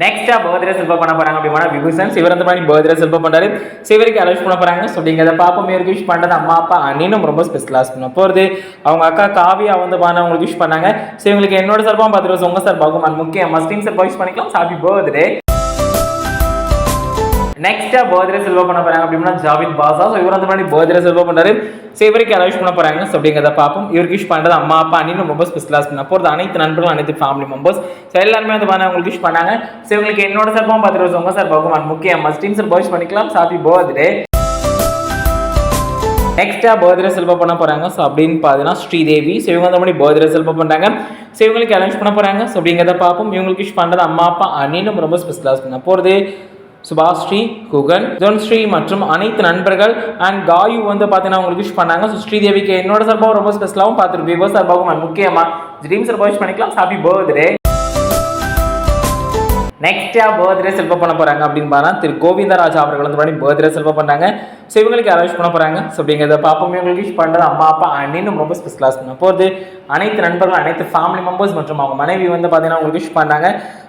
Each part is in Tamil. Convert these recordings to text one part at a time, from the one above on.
நெக்ஸ்டா பர்த்டே செல்ப பண்ண போறாங்க அப்படின்னா விபூஷன் அந்த மாதிரி பர்த்டே செல்ப பண்றாரு. சிவருக்கு அலோஸ் பண்ண போறாங்க. ஸோ அதை பாப்பா மேற்கு விஷ் பண்றது அம்மா அப்பா அண்ணனும் ரொம்ப ஸ்பெஷலாஸ் பண்ண போறது. அவங்க அக்கா காவியா வந்து பாருங்க அவங்களுக்கு விஷ் பண்ணாங்க. ஸோ இவங்களுக்கு என்னோட சார்பாக பத்து ரோஸ் உங்க சார் பாகும் முக்கியம் மஸ்டிங் சார் விஷ் பண்ணிக்கலாம். ஹாப்பி பர்த்டே நெக்ஸ்டா பர்த்டே செல்வா பண்ண போறாங்க அப்படின்னா ஜாவித் பாசா. ஸோ இவர் அந்த மாதிரி பர்த்டே செல்வா பண்றாரு. ஸோ இவருக்கு யாராவது பண்ண போறாங்க ஸோ அப்படிங்கிறத பார்ப்போம். இவருக்கு விஷ் பண்ணுறது அம்மா அப்பா அண்ணின்னு ரொம்ப ஸ்பெஷலாக பண்ண போகிறது அனைத்து நண்பர்களும் அனைத்து ஃபேமிலி மெம்பர்ஸ் ஸோ எல்லாருமே வந்து பண்ண உங்களுக்கு விஷ் பண்ணாங்க. ஸோ இவங்களுக்கு என்னோட சார்பாகவும் பத்து ரோஸ் உங்க சார் பகவான் முக்கியம். மஸ்டிங் சார் விஷ் பண்ணிக்கலாம். சாப்பி பர்த்டே நெக்ஸ்ட்டாக பர்த்டே செல்ப பண்ண போகிறாங்க ஸோ அப்படின்னு பார்த்தீங்கன்னா ஸ்ரீதேவி. ஸோ இவங்க வந்து பர்த்டே செல்ப பண்ணுறாங்க ஸோ இவங்களுக்கு அரேஞ்ச் பண்ண போகிறாங்க ஸோ அப்படிங்கிறத பார்ப்போம். இவங்களுக்கு விஷ் பண்ணுறது அம்மா அப்பா அண்ணினும் ரொம்ப ஸ்பெஷலாக பண்ண போகிறது சுபாஸ்ரீ குகன் ஸ்ரீ மற்றும் அனைத்து நண்பர்கள். அண்ட் காயு வந்து பார்த்தீங்கன்னா உங்களுக்கு விஷ் பண்ணாங்க. ஸோ ஸ்ரீதேவிக்கு என்னோட சார்பாகவும் ரொம்ப ஸ்பெஷலாகவும் பார்த்துருப்பீங்க. விவோ சார்பாகவும் முக்கியமாக ட்ரீம் சார்பாக விஷ் பண்ணிக்கலாம். ஹாப்பி பர்த்டே நெக்ஸ்டா பர்த்டே செல்வ பண்ண போகிறாங்க அப்படின்னு பார்த்தா திரு கோவிந்தராஜ் அவர்கள் வந்து பண்ணி பர்த்டே செல்வ பண்ணாங்க. ஸோ இவங்களுக்கு அரேஞ்ச் பண்ண போகிறாங்க ஸோ அப்படிங்கிறத பார்ப்போம். இவங்களுக்கு விஷ் பண்ணுறது அம்மா அப்பா அண்ணின்னு ரொம்ப ஸ்பெஷலாக பண்ண போகிறது அனைத்து நண்பர்கள் அனைத்து ஃபேமிலி மெம்பர்ஸ் மற்றும் அவங்க மனைவி வந்து பார்த்தீங்கன்னா உங்களுக்கு விஷ் பண்ணாங்க.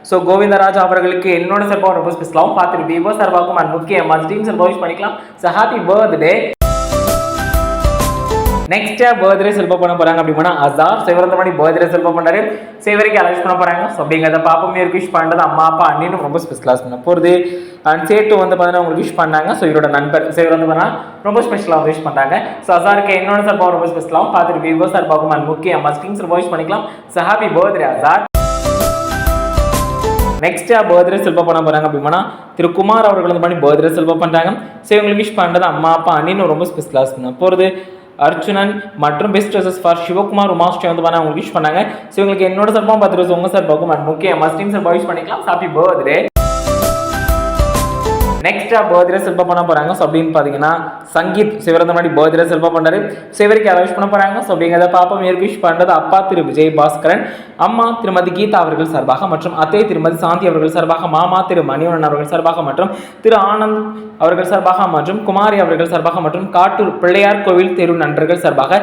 ஸோ கோவிந்தராஜ் அவர்களுக்கு என்னோட சார்பாக ரொம்ப ஸ்பெஷலாகவும் பார்த்துட்டு விவோ சார்பாகவும் அண்ட் முக்கியமாக டீம் சார்பாக விஷ் பண்ணிக்கலாம். ஸோ ஹாப்பி பர்த்டே நெக்ஸ்டா பர்த்டே செல்ப பண்ண போறாங்க அப்படின்னா அசார். சிவரந்த மாதிரி பர்த்டே செல்ப பண்றாரு. சிவரைக்கு அலைஸ் பண்ண போறாங்க. ஸோ அப்படிங்கிறத பாப்பம். இவருக்கு விஷ் பண்ணுறது அம்மா அப்பா அண்ணின்னு ரொம்ப ஸ்பெஷலாக பண்ண போகிறது அண்ட் சேட்டு வந்து பார்த்தீங்கன்னா உங்களுக்கு விஷ் பண்ணாங்க. ஸோ இவரோட நண்பர் சிவர் வந்து பண்ணா ரொம்ப ஸ்பெஷலாக விஷ் பண்ணாங்க. ஸோ அசாருக்கு என்னோட சார்பாக ரொம்ப ஸ்பெஷலாகவும் பார்த்துட்டு விவோ சார்பாகவும் அண்ட் முக்கிய அம்மா ஸ்கிங்ஸ் விஷ் பண்ணிக்கலாம். So happy birthday Azhar. நெக்ஸ்டா birthday செல்ப பண்ண போகிறாங்க அப்படின்னா திரு குமார் அவர்கள் வந்து பண்ணி பர்த்டே செல்ப பண்ணுறாங்க ஸோ இவங்களுக்கு விஷ் பண்ணுறது அம்மா அப்பா அண்ணின்னு ரொம்ப ஸ்பெஷலாக பண்ண போகிறது அர்ச்சுனன் மற்றும் best dresses for Sivakumar Umashri வந்து பண்ண அவங்க விஷ் பண்ணாங்க. ஸோ இவங்களுக்கு என்னோட சார்பாக பத்து ரோஸ் உங்க சார் பார்க்கும் அண்ட் முக்கிய சார் விஷ் பண்ணிக்கலாம். ஹாப்பி பர்த்டே நெக்ஸ்டா பர்த்டே செல்ப பண்ண போறாங்க. ஸோ அப்படின்னு பார்த்தீங்கன்னா சங்கீத் சிவரந்த மாதிரி பர்த்டே செல்ப பண்ணாரு சிவருக்கு அரேஞ்ச் பண்ண போறாங்க? ஸோ அப்படிங்கிறத பாப்பா மேற்கு விஷ் பண்றது அப்பா திரு விஜய் பாஸ்கரன் அம்மா திருமதி கீதா அவர்கள் சார்பாக மற்றும் அத்தை திருமதி சாந்தி அவர்கள் சார்பாக மாமா திரு மணிவண்ணன் அவர்கள் சார்பாக மற்றும் திரு ஆனந்த் அவர்கள் சார்பாக மற்றும் குமாரி அவர்கள் சார்பாக மற்றும் காட்டூர் பிள்ளையார் கோவில் தெரு நண்பர்கள் சார்பாக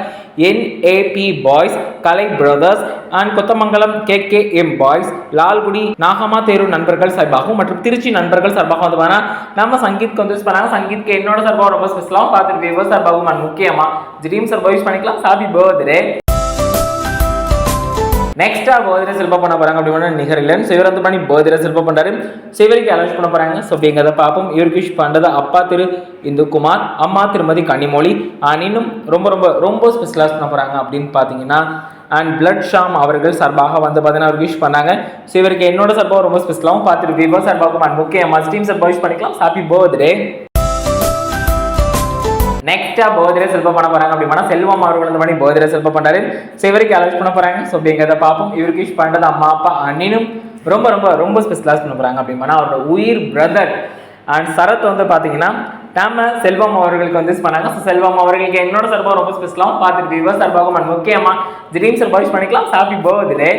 NAB boys Kalai brothers and Kothamangalam K K M boys Lalgudi நாகமா தேரு நண்பர்கள் சார்பாகவும் மற்றும் திருச்சி நண்பர்கள் சார்பாக வந்து நம்ம சங்கீத் வந்து யூஸ் பண்ணாங்க. சங்கீத்க்கு என்னோட சார்பாக ரொம்ப ஸ்பெஷலாகவும் பார்த்துட்டு விவோ சார்பாகவும் முக்கியமாக ட்ரீம் சார்பாக யூஸ் பண்ணிக்கலாம். சாபி பர்த்டே நெக்ஸ்டா பர்த்டே செல்ப பண்ண போறாங்க அப்படின்னா நிகரிலன் சிவர் வந்து பண்ணி பர்த்டே செல்ப பண்றாரு. சிவருக்கு அலௌன்ஸ் பண்ண போறாங்க. ஸோ அப்படிங்கிறத பார்ப்போம். இவருக்கு விஷ் பண்றது அப்பா திரு இந்துக்குமார் அம்மா திருமதி கனிமொழி அண்ட் இன்னும் ரொம்ப ரொம்ப ரொம்ப ஸ்பெஷலாக பண்ண போறாங்க அப்படின்னு பார்த்தீங்கன்னா அண்ட் பிளட் ஷாம் அவர்கள் சார்பாக வந்து பார்த்தீங்கன்னா ஒரு விஷ் பண்ணாங்க. ஸோ இவருக்கு என்னோட சார்பாக ரொம்ப ஸ்பெஷலாகவும் பார்த்துட்டு விவோ சார்பாகவும் அண்ட் முக்கியமாக ஸ்டீம் சார்பாக விஷ் பண்ணிக்கலாம். ஹாப்பி பர்த்டே நெக்ஸ்டா பர்த்டே செல்ப பண்ண போறாங்க அப்படின்னா செல்வம் அவர்கள் வந்து பண்ணி பர்த்டே செல்ப பண்றாரு. ஸோ இவருக்கு பண்ண போறாங்க. ஸோ அப்படிங்கிறத பார்ப்போம். இவருக்கு விஷ் பண்றது அம்மா அப்பா அண்ணினும் ரொம்ப ரொம்ப ரொம்ப ஸ்பெஷலாக பண்ண போறாங்க அப்படின்னா அவரோட உயிர் பிரதர் அண்ட் சரத் வந்து பார்த்தீங்கன்னா நம்ம செல்வம் அவர்களுக்கு வந்து பண்ணாங்க. ஸோ செல்வம் அவர்களுக்கு என்னோட சார்பாக ரொம்ப ஸ்பெஷலாகவும் பார்த்துட்டு விவோ சார்பாகவும் முக்கியமாக ட்ரீம் சார்பாக பண்ணிக்கலாம். Happy birthday